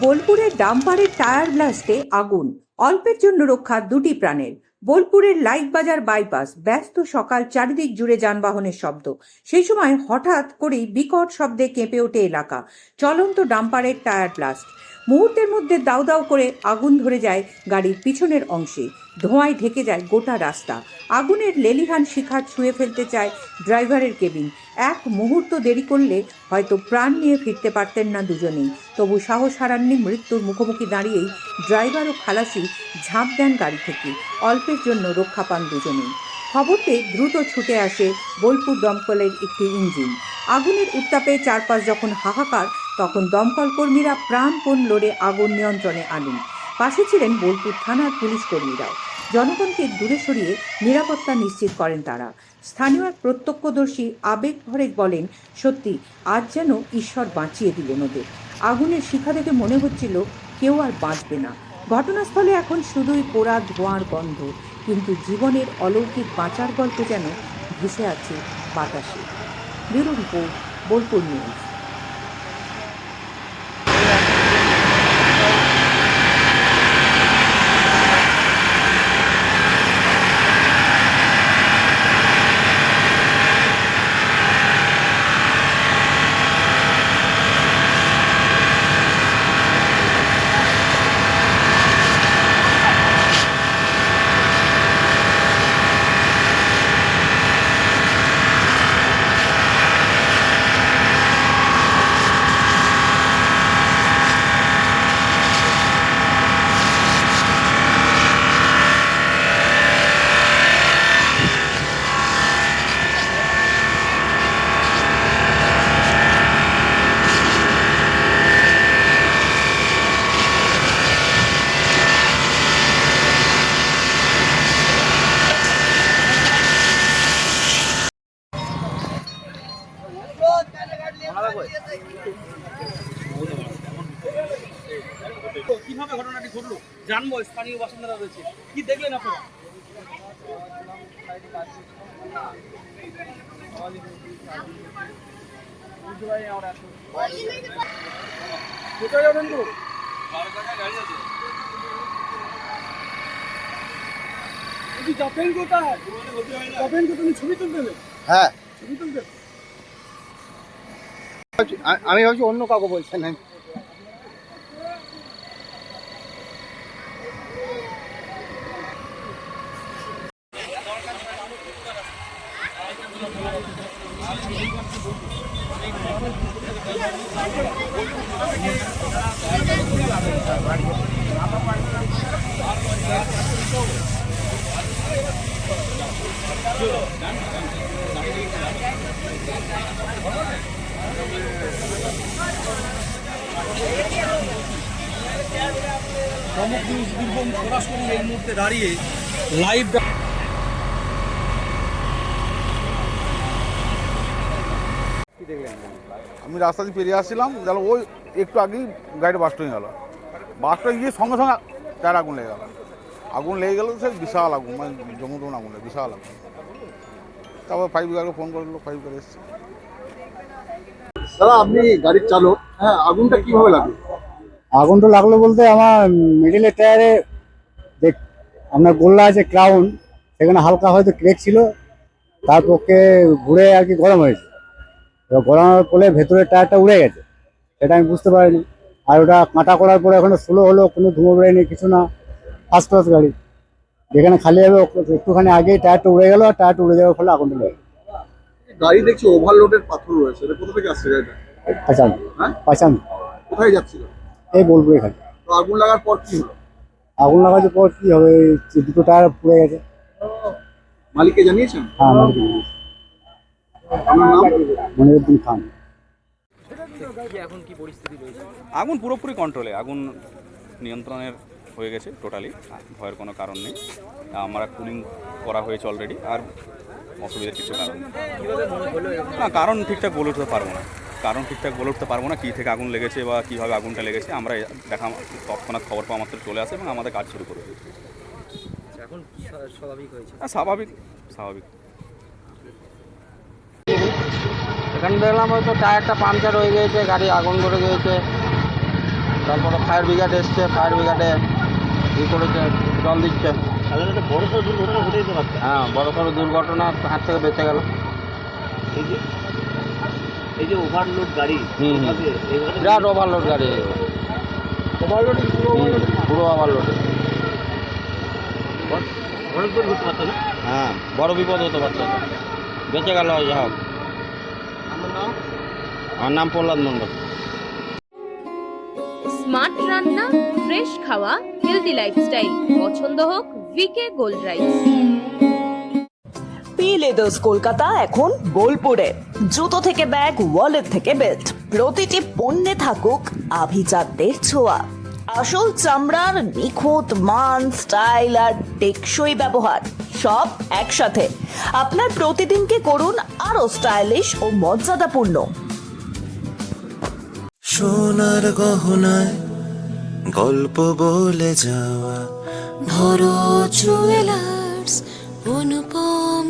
বোলপুরের ডাম্পারের টায়ার ব্লাস্টে আগুন। অল্পের জন্য রক্ষা দুটি প্রাণের। বোলপুরের লাইট বাজার বাইপাস, ব্যস্ত সকাল চারিদিক জুড়ে যানবাহনের শব্দ। সেই সময় হঠাৎ করেই বিকট শব্দে কেঁপে ওঠে এলাকা। চলন্ত ডাম্পারের টায়ার ব্লাস্ট। মুহূর্তের মধ্যে দাউ দাউ করে আগুন ধরে যায় গাড়ির পিছনের অংশে। ধোঁয়ায় ঢেকে যায় গোটা রাস্তা। আগুনের লেলিহান শিখা ছুঁয়ে ফেলতে চায় ড্রাইভারের কেবিন। এক মুহূর্ত দেরি করলে হয়তো প্রাণ নিয়ে ফিরতে পারতেন না দুজনেই। তবু সাহস হারাননি মৃত্যুর মুখোমুখি দাঁড়িয়েই ড্রাইভার ও খালাসি ঝাঁপ দেন গাড়ি থেকে। অল্পের জন্য রক্ষা পান দুজনেই। খবর দ্রুত ছুটে আসে বোলপুর দমকলের একটি ইঞ্জিন। আগুনের উত্তাপে চারপাশ যখন হাহাকার তখন দমকল কর্মীরা প্রাণপণ লড়ে আগুন নিয়ন্ত্রণে আনেন। পাশে ছিলেন বোলপুর থানার পুলিশ কর্মীরাও। জনগণকে দূরে সরিয়ে নিরাপত্তা নিশ্চিত করেন তারা। স্থানীয় এক প্রত্যক্ষদর্শী আবেগ ভরে বলেন, সত্যি, আজ যেন ঈশ্বর বাঁচিয়ে দিলেন ওদের। আগুনের শিখা দেখে মনে হচ্ছিল কেউ আর বাঁচবে না। ঘটনাস্থলে এখন শুধুই পোড়া ধোঁয়ার গন্ধ। কিন্তু জীবনের অলৌকিক বাঁচার গল্প যেন ভেসে আছে বাতাসে। Bureau report, Bolpur news. কীভাবে ঘটনাটি ঘটলো? জানব স্থানীয় বাসিন্দারা রয়েছে। কি দেখলেন আপনারা? কোথায় যাবেন তো? যাবেন কোথায়? যাবেন কোথায় ছবি তুলতে হ্যাঁ। ছবি তুলতে আমি ভাবছি অন্য কাউকে বলছেন নিউজ বীরভূম সরাসরি এই মুহূর্তে দাঁড়িয়ে লাইভ আমি রাস্তা দিয়ে পেরিয়ে আসছিলাম তাহলে ওই একটু আগেই গাড়িটা বাস্ট হয়ে গেল। বাস্ট হয়ে গিয়ে সঙ্গে সঙ্গে টায়ার আগুন লেগে গেল। আগুন লেগে গেল সে বিশাল আগুন মানে জমুন আগুন লেগে বিশাল আগুন। তারপর ফাইভ গাড়ি ফোন করল ফাইভ গাড়ি এসছে। দাদা আপনি গাড়ির চালক হ্যাঁ আগুনটা কীভাবে লাগল? আগুনটা লাগল বলতে আমার মিডিলের টায়ারে যে আপনার গোল্লা আছে ক্রাউন সেখানে হালকা হয়তো ক্রেক ছিল তার পক্ষে ঘুরে আর কি গরম হয়েছে। এবার গরম হওয়ার ফলে ভেতরের টায়ারটা উড়ে গেছে সেটা আমি বুঝতে পারিনি। আর ওটা কাঁটা করার পরে এখনও স্লো হলো কোনো ধুমো বেরোয়নি কিছু না ফার্স্ট ক্লাস গাড়ি। যেখানে খালি হবে একটুখানি আগেই টায়ারটা উড়ে গেল আর টায়ারটা উড়ে যাওয়ার ফলে আগুনটা লেগে গাড়ি দেখছি ওভারলোডের পাথর রয়েছে কোথা থেকে আসছে গাড়িটা? পাচান। হ্যাঁ? পাচান। কোথায় যাচ্ছিল? এই বলব এখানে। তো আগুন লাগার পর কি হলো? আগুন লাগার পর কি হবে এই দুটো টায়ার পুড়ে গেছে। মালিককে জানিয়েছেন? হ্যাঁ আপনার নাম? মনিরুদ্দিন খান। আগুন পুরোপুরি কন্ট্রোলে আগুন নিয়ন্ত্রণের হয়ে গেছে টোটালি ভয়ের কোনো কারণ নেই। আমরা কুলিং করা হয়েছে অলরেডি আর অসুবিধার কিছু কারণ না কারণ ঠিকঠাক বলে উঠতে পারব না। কারণ ঠিকঠাক বলে উঠতে পারব না কী থেকে আগুন লেগেছে বা কীভাবে আগুনটা লেগেছে আমরা দেখা তৎক্ষণাৎ খবর পাওয়া মাত্র চলে আসে এবং আমাদের কাজ শুরু করে দিই এখন স্বাভাবিক হয়েছে? হ্যাঁ, স্বাভাবিক স্বাভাবিক। এখানে দেখলাম হয়তো টায়ারটা পাংচার হয়ে গিয়েছে গাড়ি আগুন ধরে গিয়েছে। তারপরে ফায়ার ব্রিগেড এসছে ফায়ার ব্রিগেডে ই করেছে জল দিচ্ছে। বড় সড়ো দুর্ঘটনা ঘটে যেতে পারছে। হ্যাঁ বড় সড়ো দুর্ঘটনা হাত থেকে বেঁচে গেল। এই যে ওভারলোড গাড়ি হুম। বিরাট ওভারলোড গাড়ি। ওভারলোড পুরো ওভারলোড পারতো হ্যাঁ বড় বিপদ হতে পারছে বেঁচে গেল যাই হোক। আমার নাম প্রহ্লাদ মণ্ডল। স্মার্ট রান্না ফ্রেশ খাওয়া হেলদি লাইফস্টাইল পছন্দ হোক VK gold rice leathers Kolkata এখন বোলপুরে। জুতো থেকে ব্যাগ ওয়ালেট থেকে বেল্ট প্রতিটি পণ্যে থাকুক আভিজাতদের ছোঁয়া। আসল চামড়ার নিখুঁত মান স্টাইল আর টেকসই ব্যবহার সব একসাথে। আপনার প্রতিদিনকে করুন আরও স্টাইলিশ ও মর্যাদাপূর্ণ। সোনার গহনায় গল্প বলে যাওয়া। ভরো জুয়েলার্স অনুপম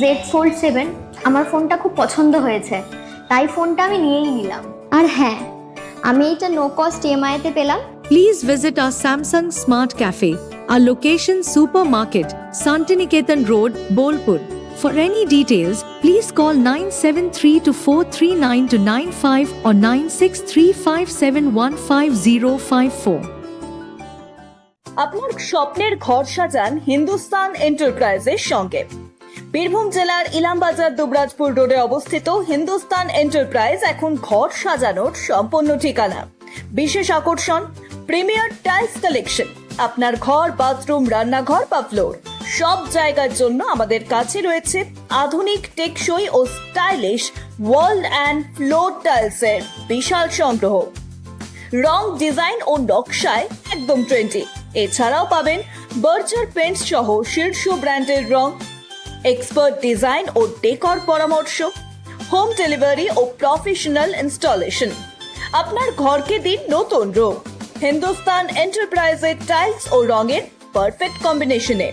জেড ফোর সেভেন আমার ফোনটা খুব পছন্দ হয়েছে। তাই ফোনটা আমি নিয়েই নিলাম। আর হ্যাঁ আমি এটা নো কস্ট ইএমআই তে পেলাম। প্লিজ ভিজিট আর Samsung smart cafe R location supermarket Santiniketan road Bolpur for any details please call nine seven three two four three nine two nine five or nine six three five seven one five zero five four আপনার স্বপ্নের ঘর সাজান হিন্দুস্তান এন্টারপ্রাইজের সঙ্গে। বীরভূম জেলার ইলামবাজার দুবরাজপুর রোডে অবস্থিত Hindustan enterprise এখন ঘর সাজানোর সম্পূর্ণ ঠিকানা। বিশেষ আকর্ষণ, প্রিমিয়ার টাইলস কালেকশন, আপনার ঘর, বাথরুম, রান্নাঘর বা ফ্লোর, সব জায়গার জন্য আমাদের কাছে রয়েছে আধুনিক, টেকসই ও স্টাইলিশ ওয়াল অ্যান্ড ফ্লোর টাইলসের বিশাল সংগ্রহ। রং, ডিজাইন ও নকশায় একদম ট্রেন্ডি। এছাড়াও পাবেন বার্জার পেন্টস সহ শীর্ষ ব্র্যান্ডের রং এক্সপার্ট ডিজাইন ও ডেকর পরামর্শ হোম ডেলিভারি ও প্রফেশনাল ইনস্টলেশন আপনার ঘরকে দিন নতুন রূপ হিন্দুস্তান এন্টারপ্রাইজের টাইলস ও রঙের পারফেক্ট কম্বিনেশনে